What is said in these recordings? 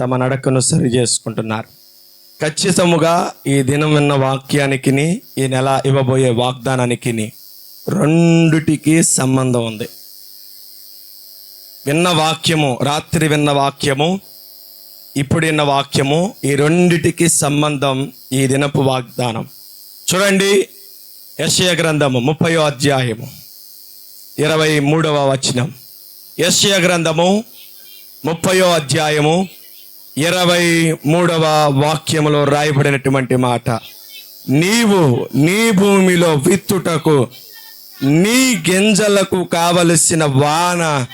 తమ నడకను సరి చేసుకుంటున్నారు. ఖచ్చితముగా ఈ దినం విన్న వాక్యానికి ఈ నెల ఇవ్వబోయే వాగ్దానానికి రెండుటికి సంబంధం ఉంది. విన్న వాక్యము రాత్రి విన్న వాక్యము ఇప్పుడు విన్న వాక్యము ఈ రెండిటికి సంబంధం ఈ దినపు వాగ్దానం. చూడండి యశయ గ్రంథము ముప్పయో అధ్యాయము ఇరవై మూడవ వచనం. యశయ గ్రంథము ముప్పయో అధ్యాయము ఇరవై మూడవ వాక్యములో రాయబడినటువంటి మాట. నీవు నీ భూమిలో విత్తుటకు నీ గింజలకు కావలసిన వాన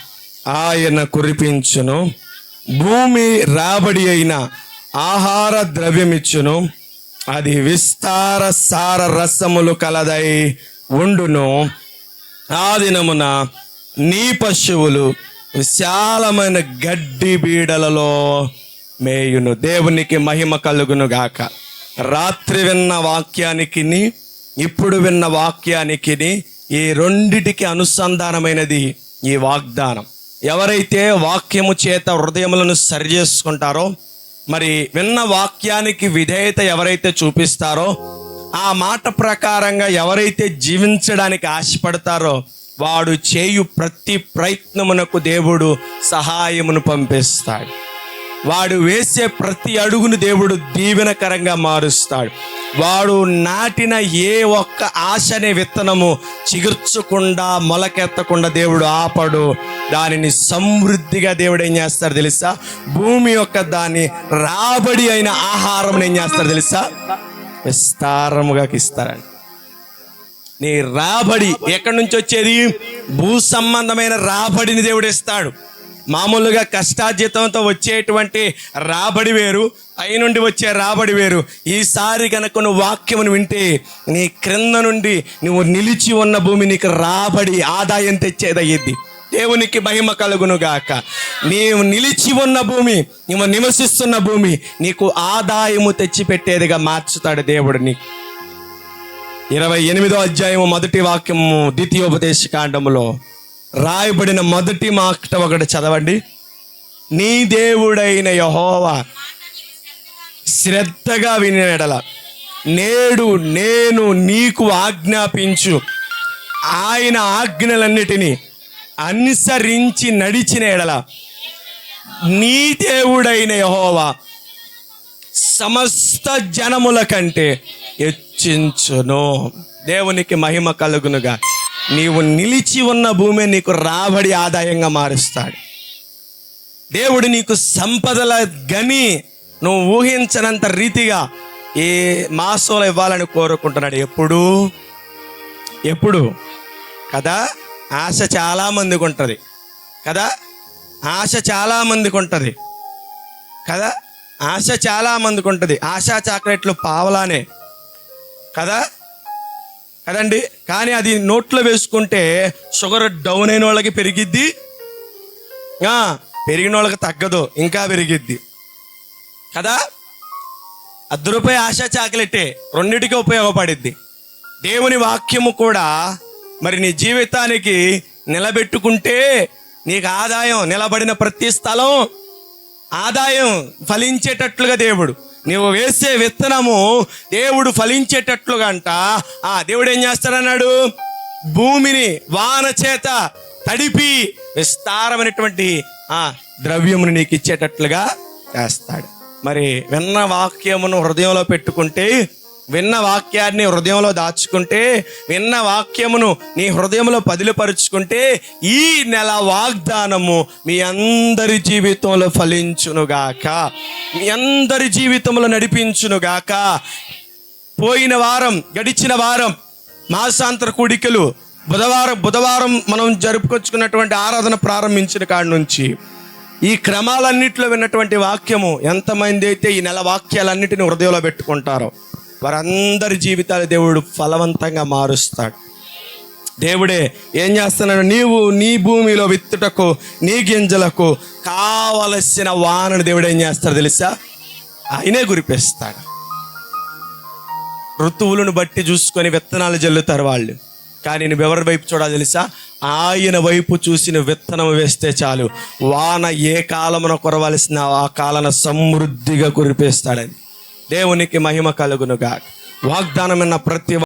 ఆయన కురిపించును. భూమి రాబడి అయిన ఆహార ద్రవ్యమిచ్చును. అది విస్తార సార రసములు కలదై ఉండును. ఆ దినమున నీ పశువులు విశాలమైన గడ్డి బీడలలో మేయును. దేవునికి మహిమ కలుగును గాక రాత్రి విన్న వాక్యానికి ఇప్పుడు విన్న వాక్యానికి ఈ రెండిటికి అనుసంధానమైనది ఈ వాగ్దానం. ఎవరైతే వాక్యము చేత హృదయములను సరి చేసుకుంటారో మరి విన్న వాక్యానికి విధేయత ఎవరైతే చూపిస్తారో ఆ మాట ప్రకారంగా ఎవరైతే జీవించడానికి ఆశపడతారో వాడు చేయు ప్రతి ప్రయత్నమునకు దేవుడు సహాయమును పంపిస్తాడు. వాడు వేసే ప్రతి అడుగును దేవుడు దీవెనకరంగా మారుస్తాడు. వాడు నాటిన ఏ ఒక్క ఆశ అనే విత్తనము చిగుర్చకుండా మొలకెత్తకుండా దేవుడు ఆపడు. దానిని సమృద్ధిగా దేవుడు ఏం చేస్తాడు తెలుసా? భూమి యొక్క దాన్ని రాబడి అయిన ఆహారం ఏం చేస్తాడు తెలుసా? విస్తారముగా ఇస్తారండి. నీ రాబడి ఎక్కడి నుంచి వచ్చేది? భూ సంబంధమైన రాబడిని దేవుడు ఇస్తాడు. మామూలుగా కష్టార్జితంతో వచ్చేటువంటి రాబడి వేరు పైనుండి వచ్చే రాబడి వేరు. ఈసారి కనుక నువ్వు వాక్యమును వింటే నీ క్రింద నుండి నువ్వు నిలిచి ఉన్న భూమి నీకు రాబడి ఆదాయం తెచ్చేదయ్యిద్ది. దేవునికి మహిమ కలుగును గాక నీవు నిలిచి ఉన్న భూమి నువ్వు నివసిస్తున్న భూమి నీకు ఆదాయము తెచ్చిపెట్టేదిగా మార్చుతాడు దేవుడు నీకు ఇరవై ఎనిమిదో అధ్యాయము మొదటి వాక్యము ద్వితీయోపదేశ కాండములో. రాయబడిన మొదటి మాట ఒకటి చదవండి. నీ దేవుడైన యహోవా శ్రద్ధగా వినేడల నేడు నేను నీకు ఆజ్ఞాపించు. ఆయన ఆజ్ఞలన్నిటినీ అనుసరించి నడిచిన ఎడల. నీ దేవుడైన యహోవా సమస్త జనముల కంటే హెచ్చించును. దేవునికి మహిమ కలుగునుగా నీవు నిలిచి ఉన్న భూమి నీకు రాబడి ఆదాయంగా మారుస్తాడు. దేవుడు నీకు సంపదల గని నువ్వు ఊహించనంత రీతిగా ఏ మాసంలో ఇవ్వాలని కోరుకుంటున్నాడు. ఎప్పుడు? ఎప్పుడు? కదా? ఆశ చాలా మందికి ఉంటుంది. కదా? ఆశ చాలా మందికి ఉంటుంది. కదా? ఆశ చాలా మందికి ఉంటుంది. ఆశా చాక్లెట్లు పావలానే. కదా? కదండి? కానీ అది నోట్లో వేసుకుంటే షుగర్ డౌన్ అయిన వాళ్ళకి పెరిగిద్ది. పెరిగిన వాళ్ళకి తగ్గదు ఇంకా పెరిగిద్ది. కదా? అర్ధ రూపాయి ఆశా చాకలెట్టే రెండిటికి ఉపయోగపడిద్ది. దేవుని వాక్యము కూడా మరి నీ జీవితానికి నిలబెట్టుకుంటే నీకు ఆదాయం నిలబడిన ప్రతి స్థలం ఆదాయం ఫలించేటట్లుగా దేవుడు. నీవు వేసే విత్తనము దేవుడు ఫలించేటట్లుగా అంట ఆ దేవుడు ఏం చేస్తాడన్నాడు? భూమిని వాన చేత తడిపి విస్తారమైనటువంటి ఆ ద్రవ్యమును నీకు ఇచ్చేటట్లుగా చేస్తాడు. మరి విన్న వాక్యమును హృదయంలో పెట్టుకుంటే విన్న వాక్యాన్ని హృదయంలో దాచుకుంటే విన్న వాక్యమును నీ హృదయంలో పదిలిపరుచుకుంటే ఈ నెల వాగ్దానము మీ అందరి జీవితంలో ఫలించునుగాక మీ అందరి జీవితంలో నడిపించునుగాక పోయిన వారం గడిచిన వారం మాసాంతర కూడికలు బుధవారం బుధవారం మనం జరుపుకొచ్చుకున్నటువంటి ఆరాధన ప్రారంభించిన కాడ నుంచి ఈ క్రమాలన్నిటిలో విన్నటువంటి వాక్యము ఎంతమంది అయితే ఈ నెల వాక్యాలన్నిటిని హృదయంలో పెట్టుకుంటారో వారందరి జీవితాలు దేవుడు ఫలవంతంగా మారుస్తాడు. దేవుడే ఏం చేస్తున్నాడు? నీవు నీ భూమిలో విత్తుటకు నీ గింజలకు కావలసిన వానను దేవుడు ఏం చేస్తాడు తెలుసా? ఆయనే గురిపిస్తాడు ఋతువులను బట్టి చూసుకొని విత్తనాలు జల్లుతారు వాళ్ళు. కానీ నువ్వు ఎవరి వైపు చూడాలి తెలుసా? ఆయన వైపు చూసిన విత్తనం వేస్తే చాలు. వాన ఏ కాలమున కురవలసిన ఆ కాలన సమృద్ధిగా కురిపేస్తాడని దేవునికి మహిమ కలుగునుగా వాగ్దానమైన ప్రతి